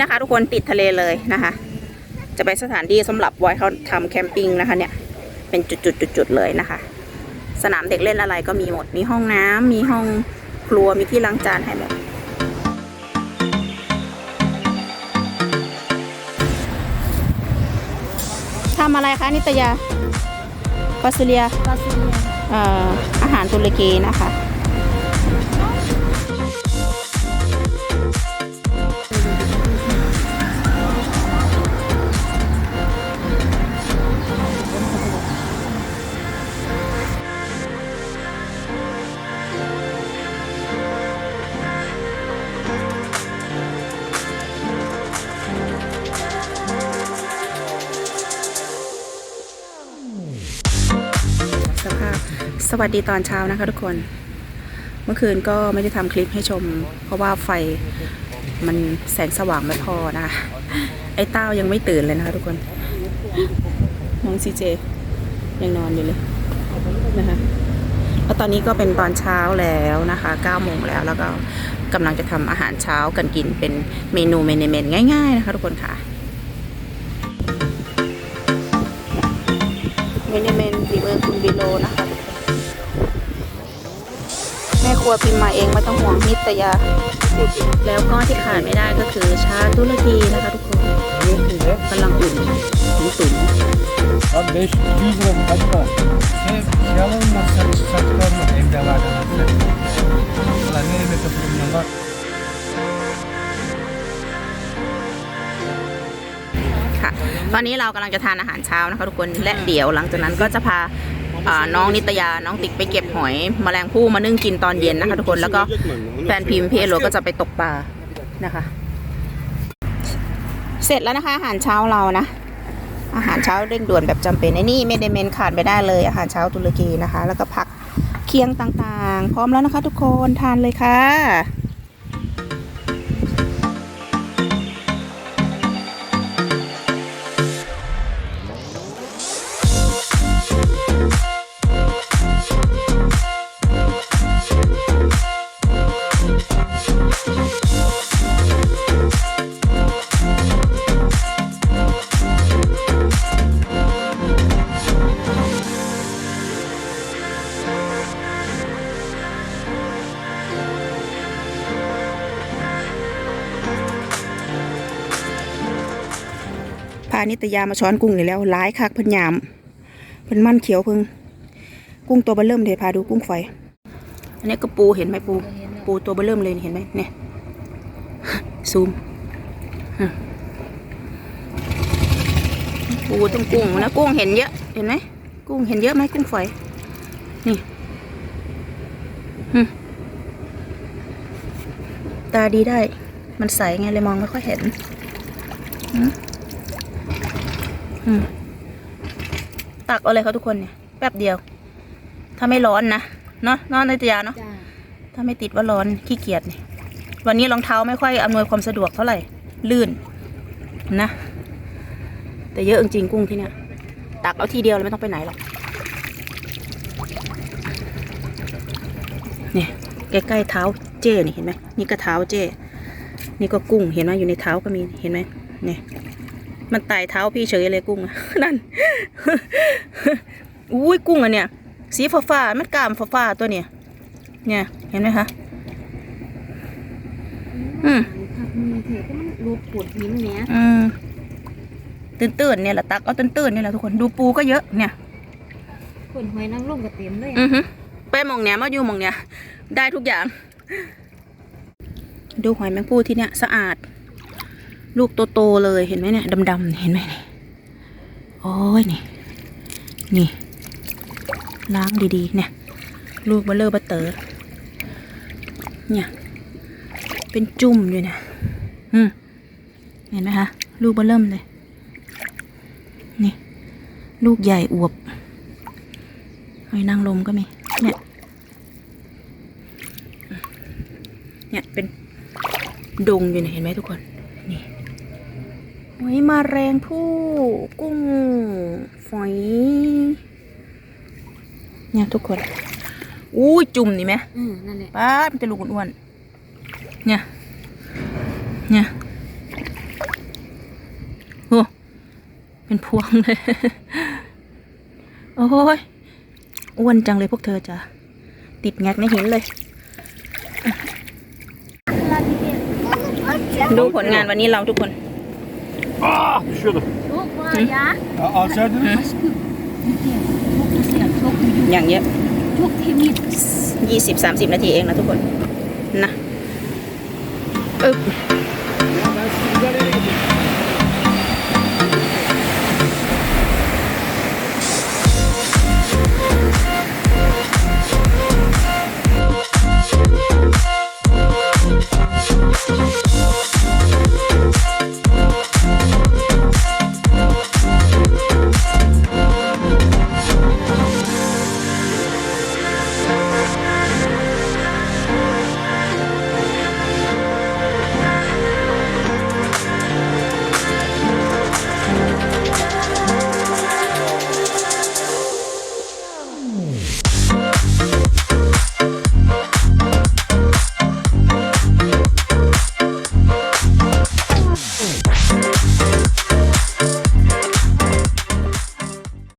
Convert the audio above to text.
นะคะ ทุกคนติดทะเลเลยนะคะ จะเป็นสถานที่สำหรับไว้เขาทำแคมปิ้งนะคะเนี่ยเป็นจุดๆๆๆเลยนะคะ สนามเด็กเล่นอะไรก็มีหมด มีห้องน้ำมีห้องครัวมีที่ล้างจานให้หมดทำอะไรคะนิตยาปาซิเลียบาซิเลียเอ่ออาหารตุรกีนะคะ สวัสดีตอนเช้านะคะทุกคน เมื่อคืนก็ไม่ได้ทำคลิปให้ชม เพราะว่าไฟมันแสงสว่างไม่พอนะคะไอ้เต้ายังไม่ตื่นเลยนะคะทุกคน น้องซีเจ ยังนอนอยู่เลยนะคะแล้วตอนนี้ก็เป็นตอนเช้าแล้วนะคะ9โมงแล้วแล้วก็กำลังจะทำอาหารเช้ากันกินเป็นเมนูเมนเมนง่ายๆนะคะทุกคนค่ะเมนเมนฝีมือคุณบิโลนะคะ คนแม่ครัวพิมพ์มาเองไม่ต้องห่วงนิตยา แล้วก็ที่ขาดไม่ได้ก็คือชาตุรกีนะคะทุกคนกำลังอุ่นตุ๋น Abi 500 lira hadi bak. Şey, yalan mı sen satıyor mu evde var da sen? Ulan ne yemek yapıyorum bak. ค่ะตอนนี้เรากำลังจะทานอาหารเช้านะคะทุกคนและเดี๋ยวหลังจากนั้นก็จะพาอ่า น้องนิตยาน้องติ๊กไปเก็บหอยแมลงภู่มานึ่งกินตอนเย็นนะคะทุกคนแล้วก็แฟนพิมพ์พี่เอโรก็จะไปตกปลานะคะ เสร็จแล้วนะคะ อาหารเช้าเรานะ อาหารเช้าเร่งด่วนแบบจำเป็นไอ้นี่เมดเมนขาดไม่ได้เลย อาหารเช้าตุรกีนะคะ แล้วก็ผักเคียงต่างๆ พร้อมแล้วนะคะ ทุกคนทานเลยค่ะานิตยามาช้อนกุ้งนี่แล้วร้ายคักเพิ่นยามเพิ่นมันเขียวเพิ่งกุ้งตัวเบอเริ่มเลยวพาดูกุ้งฝอย อันนี้ก็ปูเห็นไหมปู ปูตัวเบอเริ่มเลยเห็นไหมเนี่ยซูมปูต้องกุ้งนะกุ้งเห็นเยอะเห็นไหมกุ้งเห็นเยอะไหมกุ้งฝอยนี่ตาดีได้ มันใสไงเลยมองไม่ค่อยเห็นอื ตักเอาเลยเขาทุกคนเนี่ยแป๊บเดียว ถ้าไม่ร้อนนะเนาะเนอนในตยาเนาะจ้าถ้าไม่ติดว่าร้อนขี้เกียจเนี่ยวันนี้รองเท้าไม่ค่อยอำนวยความสะดวกเท่าไหร่ ลื่นนะ แต่เยอะจริงๆกุ้งที่เนี่ยตักเอาทีเดียวเลยไม่ต้องไปไหนหรอกเนี่ยใกล้ๆเท้าเจ้นี่เห็นไหมนี่ก็เท้าเจ้นี่ก็กุ้งเห็นไหมอยู่ในเท้าก็มีเห็นไหมเนี่ย มันไต่เท้าพี่เฉยเลยกุ้งอะนั่นอุ้ยกุ้งอะเนี่ย สีฟ้าฟ้าๆมันกล้ามฟ้าฟ้าๆตัวเนี่ย เนี่ย เห็นไหมคะ อืมผักมีเถอะก็มันรูปปวดหินเนี้ยอืมตื่นตื่นๆเนี่ยแหละตักเอาตื่นตื่นๆเนี่ยแหละทุกคนดูปูก็เยอะเนี่ยขนหอยนางรมกับเต็มเลยอือฮึไปหมองเนี้ยมาอยู่หมองเนี้ยได้ทุกอย่าง ดูหอยแมงปูที่เนี่ยสะอาด ลูกโตๆเลยเห็นไหมเนี่ยดำๆเห็นไหมนี่โอ้ยนี่นี่ล้างดีๆ เนี่ย ลูกเบลเลอร์บัตเตอร์เนี่ย เป็นจุ่มอยู่เนี่ยอืมเห็นไหมคะ ลูกเบลเริ่มเลย นี่ ลูกใหญ่อวบหอยนางรมก็มี เนี่ย เนี่ย เป็นดงอยู่เนี่ยเห็นไหมทุกคน นี่ หอยมาแรงผู้กุ้งฝอยเนี่ยทุกคนอู้ยจุ่มนี่ไหมอืมนั่นแหละป้าดมันจะลูกอ้วนๆเนี่ย เนี่ยเป็นพวงเลย โอ้ยอ้วนจังเลยพวกเธอจ้ะติดแงกในหินเลยดูผลงานวันนี้เราทุกคน Ah düşüyordum. Çok var ya. A- Alçaydınız. Aşkım. Çok güzel, çok büyük, อย่างเยอะ çok temiz. ยี่สิบสามสิบนาทีเองนะทุกคน นะ อึ๊บ Ya ben sizi güzel yere getirdim.